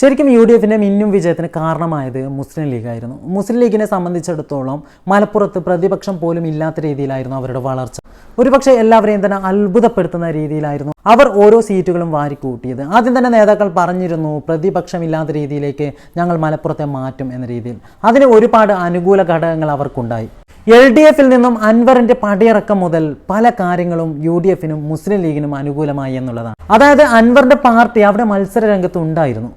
ശരിക്കും U D എഫിന്റെ മിന്നും വിജയത്തിന് കാരണമായത് മുസ്ലിം ലീഗായിരുന്നു. മുസ്ലിം ലീഗിനെ സംബന്ധിച്ചിടത്തോളം മലപ്പുറത്ത് പ്രതിപക്ഷം പോലും ഇല്ലാത്ത രീതിയിലായിരുന്നു അവരുടെ വളർച്ച. ഒരുപക്ഷെ എല്ലാവരെയും തന്നെ അത്ഭുതപ്പെടുത്തുന്ന രീതിയിലായിരുന്നു അവർ ഓരോ സീറ്റുകളും വാരിക്കൂട്ടിയത്. ആദ്യം തന്നെ നേതാക്കൾ പറഞ്ഞിരുന്നു പ്രതിപക്ഷമില്ലാത്ത രീതിയിലേക്ക് ഞങ്ങൾ മലപ്പുറത്തെ മാറ്റും എന്ന രീതിയിൽ. അതിന് ഒരുപാട് അനുകൂല ഘടകങ്ങൾ അവർക്കുണ്ടായി. എൽ ഡി എഫിൽ നിന്നും അൻവറിന്റെ പടിയിറക്കം മുതൽ പല കാര്യങ്ങളും യു ഡി എഫിനും മുസ്ലിം ലീഗിനും അനുകൂലമായി എന്നുള്ളതാണ്. അതായത് അൻവറിന്റെ പാർട്ടി അവിടെ മത്സര രംഗത്ത് ഉണ്ടായിരുന്നു.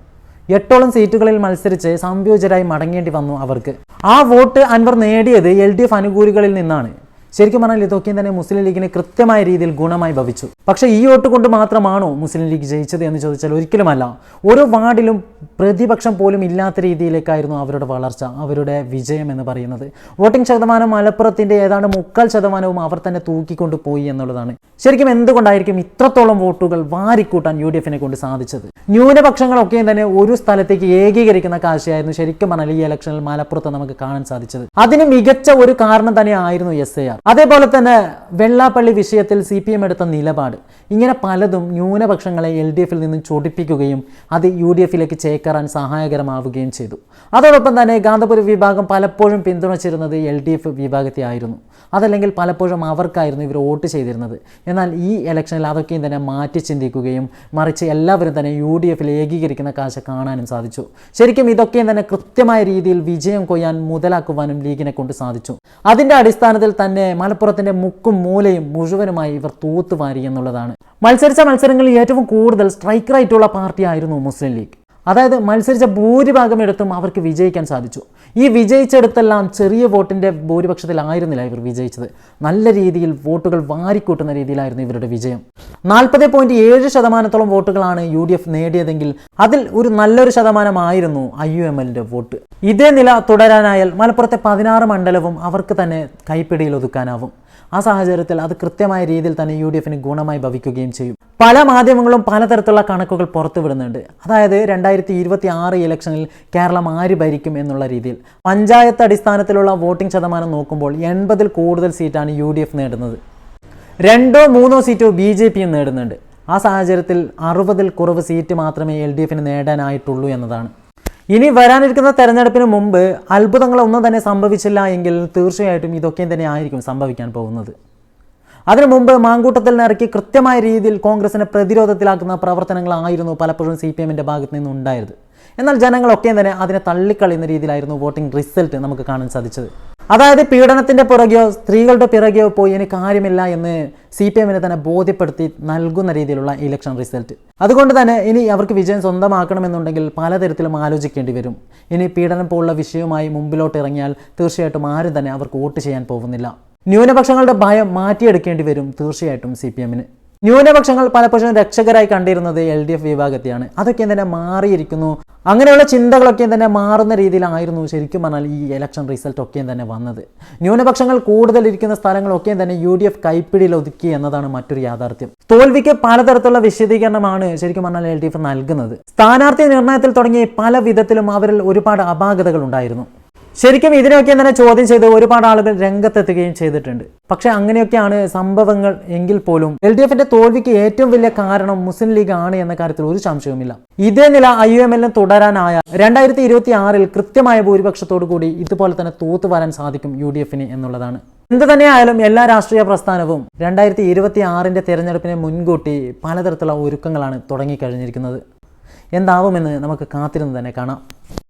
എട്ടോളം സീറ്റുകളിൽ മത്സരിച്ച് സംയോജരായി മടങ്ങേണ്ടി വന്നു അവർക്ക്. ആ വോട്ട് അൻവർ നേടിയത് എൽ ഡി എഫ് അനുകൂലികളിൽ നിന്നാണ്. ശരിക്കും പറഞ്ഞാൽ ഇതൊക്കെയും തന്നെ മുസ്ലിം ലീഗിന് കൃത്യമായ രീതിയിൽ ഗുണമായി ഭവിച്ചു. പക്ഷേ ഈ വോട്ട് കൊണ്ട് മാത്രമാണോ മുസ്ലിം ലീഗ് ജയിച്ചത് എന്ന് ചോദിച്ചാൽ ഒരിക്കലുമല്ല. ഓരോ വാർഡിലും പ്രതിപക്ഷം പോലും ഇല്ലാത്ത രീതിയിലേക്കായിരുന്നു അവരുടെ വളർച്ച അവരുടെ വിജയം എന്ന് പറയുന്നത്. വോട്ടിംഗ് ശതമാനം മലപ്പുറത്തിന്റെ ഏതാണ്ട് മുക്കാൽ ശതമാനവും അവർ തന്നെ തൂക്കിക്കൊണ്ട് പോയി എന്നുള്ളതാണ്. ശരിക്കും എന്തുകൊണ്ടായിരിക്കും ഇത്രത്തോളം വോട്ടുകൾ വാരിക്കൂട്ടാൻ യു ഡി എഫിനെ കൊണ്ട് സാധിച്ചത്? ന്യൂനപക്ഷങ്ങളൊക്കെയും തന്നെ ഒരു സ്ഥലത്തേക്ക് ഏകീകരിക്കുന്ന കാഴ്ചയായിരുന്നു ശരിക്കും പറഞ്ഞാൽ ഈ ഇലക്ഷനിൽ മലപ്പുറത്ത് നമുക്ക് കാണാൻ സാധിച്ചത്. അതിന് മികച്ച ഒരു കാരണം തന്നെ ആയിരുന്നു എസ് എ ആർ. അതേപോലെ തന്നെ വെള്ളാപ്പള്ളി വിഷയത്തിൽ സി പി എം എടുത്ത നിലപാട്. ഇങ്ങനെ പലതും ന്യൂനപക്ഷങ്ങളെ എൽ ഡി എഫിൽ നിന്നും ചൊടിപ്പിക്കുകയും അത് യു ഡി എഫിലേക്ക് ചേക്കേറാൻ സഹായകരമാവുകയും ചെയ്തു. അതോടൊപ്പം തന്നെ ഗാന്ധപുരി വിഭാഗം പലപ്പോഴും പിന്തുണച്ചിരുന്നത് എൽ ഡി എഫ് വിഭാഗത്തെ ആയിരുന്നു. അതല്ലെങ്കിൽ പലപ്പോഴും അവർക്കായിരുന്നു ഇവർ വോട്ട് ചെയ്തിരുന്നത്. എന്നാൽ ഈ ഇലക്ഷനിൽ അതൊക്കെയും തന്നെ മാറ്റി ചിന്തിക്കുകയും മറിച്ച് എല്ലാവരും തന്നെ യു ഡി എഫിൽ ഏകീകരിക്കുന്ന കാഴ്ച കാണാനും സാധിച്ചു. ശരിക്കും ഇതൊക്കെയും തന്നെ കൃത്യമായ രീതിയിൽ വിജയം കൊയ്യാൻ മുതലാക്കുവാനും ലീഗിനെ കൊണ്ട് സാധിച്ചു. അതിന്റെ അടിസ്ഥാനത്തിൽ തന്നെ മലപ്പുറത്തിന്റെ മുക്കും മൂലയും മുഴുവനുമായി ഇവർ തൂത്തുവാരി എന്നുള്ളതാണ്. മത്സരിച്ച മത്സരങ്ങളിൽ ഏറ്റവും കൂടുതൽ സ്ട്രൈക്കറായിട്ടുള്ള പാർട്ടിയായിരുന്നു മുസ്ലിം ലീഗ്. അതായത് മത്സരിച്ച ഭൂരിഭാഗം എടുത്തും അവർക്ക് വിജയിക്കാൻ സാധിച്ചു. ഈ വിജയിച്ചെടുത്തെല്ലാം ചെറിയ വോട്ടിന്റെ ഭൂരിപക്ഷത്തിലായിരുന്നില്ല ഇവർ വിജയിച്ചത്. നല്ല രീതിയിൽ വോട്ടുകൾ വാരിക്കൂട്ടുന്ന രീതിയിലായിരുന്നു ഇവരുടെ വിജയം. നാൽപ്പത് പോയിന്റ് ഏഴ് ശതമാനത്തോളം വോട്ടുകളാണ് യു ഡി എഫ് നേടിയതെങ്കിൽ അതിൽ ഒരു നല്ലൊരു ശതമാനമായിരുന്നു ഐ യു എം എല്ലിന്റെ വോട്ട്. ഇതേ നില തുടരാനായാൽ മലപ്പുറത്തെ പതിനാറ് മണ്ഡലവും അവർക്ക് തന്നെ കൈപ്പിടിയിൽ ഒതുക്കാനാവും. ആ സാഹചര്യത്തിൽ അത് കൃത്യമായ രീതിയിൽ തന്നെ യു ഡി എഫിന് ഗുണമായി ഭവിക്കുകയും ചെയ്യും. പല മാധ്യമങ്ങളും പലതരത്തിലുള്ള കണക്കുകൾ പുറത്തുവിടുന്നുണ്ട്. അതായത് രണ്ടായിരത്തി ഇരുപത്തി ആറ് ഇലക്ഷനിൽ കേരളം ആര് ഭരിക്കും എന്നുള്ള രീതിയിൽ. പഞ്ചായത്ത് അടിസ്ഥാനത്തിലുള്ള വോട്ടിംഗ് ശതമാനം നോക്കുമ്പോൾ എൺപതിൽ കൂടുതൽ സീറ്റാണ് യു ഡി എഫ് നേടുന്നത്. രണ്ടോ മൂന്നോ സീറ്റോ ബി ജെ പിയും നേടുന്നുണ്ട്. ആ സാഹചര്യത്തിൽ അറുപതിൽ കുറവ് സീറ്റ് മാത്രമേ എൽ ഡി എഫിന് നേടാനായിട്ടുള്ളൂ എന്നതാണ്. ഇനി വരാനിരിക്കുന്ന തെരഞ്ഞെടുപ്പിന് മുമ്പ് അത്ഭുതങ്ങളൊന്നും തന്നെ സംഭവിച്ചില്ല എങ്കിൽ തീർച്ചയായിട്ടും ഇതൊക്കെയും തന്നെ ആയിരിക്കും സംഭവിക്കാൻ പോകുന്നത്. അതിനു മുമ്പ് മാങ്കൂട്ടത്തിൽ നിറക്കി കൃത്യമായ രീതിയിൽ കോൺഗ്രസിനെ പ്രതിരോധത്തിലാക്കുന്ന പ്രവർത്തനങ്ങളായിരുന്നു പലപ്പോഴും സി പി എമ്മിന്റെ ഭാഗത്ത് നിന്നുണ്ടായത് എന്നാൽ ജനങ്ങളൊക്കെ തന്നെ അതിനെ തള്ളിക്കളയുന്ന രീതിയിലായിരുന്നു വോട്ടിംഗ് റിസൾട്ട് നമുക്ക് കാണാൻ സാധിച്ചത്. അതായത് പീഡനത്തിന്റെ പുറകെയോ സ്ത്രീകളുടെ പിറകെയോ പോയി ഇനി കാര്യമില്ല എന്ന് സി പി എമ്മിനെ തന്നെ ബോധ്യപ്പെടുത്തി നൽകുന്ന രീതിയിലുള്ള ഇലക്ഷൻ റിസൾട്ട് അതുകൊണ്ട് തന്നെ ഇനി അവർക്ക് വിജയം സ്വന്തമാക്കണമെന്നുണ്ടെങ്കിൽ പലതരത്തിലും ആലോചിക്കേണ്ടി വരും. ഇനി പീഡനം പോലുള്ള വിഷയവുമായി മുമ്പിലോട്ട് ഇറങ്ങിയാൽ തീർച്ചയായിട്ടും ആരും തന്നെ അവർക്ക് വോട്ട് ചെയ്യാൻ പോകുന്നില്ല. ന്യൂനപക്ഷങ്ങളുടെ ഭയം മാറ്റിയെടുക്കേണ്ടി വരും തീർച്ചയായിട്ടും സി പി എമ്മിന് ന്യൂനപക്ഷങ്ങൾ പലപ്പോഴും രക്ഷകരായി കണ്ടിരുന്നത് എൽ ഡി എഫ് വിഭാഗത്തെയാണ്. അതൊക്കെ തന്നെ മാറിയിരിക്കുന്നു. അങ്ങനെയുള്ള ചിന്തകളൊക്കെ തന്നെ മാറുന്ന രീതിയിലായിരുന്നു ശരിക്കും പറഞ്ഞാൽ ഈ ഇലക്ഷൻ റിസൾട്ട് ഒക്കെയും തന്നെ വന്നത്. ന്യൂനപക്ഷങ്ങൾ കൂടുതൽ ഇരിക്കുന്ന സ്ഥലങ്ങളൊക്കെയും തന്നെ യു ഡി എഫ് കൈപ്പിടിയിൽ ഒതുക്കി എന്നതാണ് മറ്റൊരു യാഥാർത്ഥ്യം. തോൽവിക്ക് പലതരത്തിലുള്ള വിശദീകരണമാണ് ശരിക്കും പറഞ്ഞാൽ എൽ ഡി എഫ് നൽകുന്നത്. സ്ഥാനാർത്ഥി നിർണയത്തിൽ തുടങ്ങി പല വിധത്തിലും അവരിൽ ഒരുപാട് അപാകതകൾ ഉണ്ടായിരുന്നു. ശരിക്കും ഇതിനെയൊക്കെ തന്നെ ചോദ്യം ചെയ്ത് ഒരുപാട് ആളുകൾ രംഗത്തെത്തുകയും ചെയ്തിട്ടുണ്ട്. പക്ഷെ അങ്ങനെയൊക്കെയാണ് സംഭവങ്ങൾ എങ്കിൽ പോലും എൽ ഡി എഫിന്റെ തോൽവിക്ക് ഏറ്റവും വലിയ കാരണം മുസ്ലിം ലീഗ് ആണ് എന്ന കാര്യത്തിൽ ഒരു സംശയവുമില്ല. ഇതേ നില ഐ എം എല്ലിന് തുടരാനായ രണ്ടായിരത്തി ഇരുപത്തി ആറിൽ കൃത്യമായ ഭൂരിപക്ഷത്തോടു കൂടി ഇതുപോലെ തന്നെ തൂത്തു വരാൻ സാധിക്കും യു ഡി എഫിന് എന്നുള്ളതാണ്. എന്ത് തന്നെയായാലും എല്ലാ രാഷ്ട്രീയ പ്രസ്ഥാനവും രണ്ടായിരത്തി ഇരുപത്തി ആറിന്റെ തെരഞ്ഞെടുപ്പിനെ മുൻകൂട്ടി പലതരത്തിലുള്ള ഒരുക്കങ്ങളാണ് തുടങ്ങിക്കഴിഞ്ഞിരിക്കുന്നത്. എന്താവുമെന്ന് നമുക്ക് കാത്തിരുന്ന് തന്നെ കാണാം.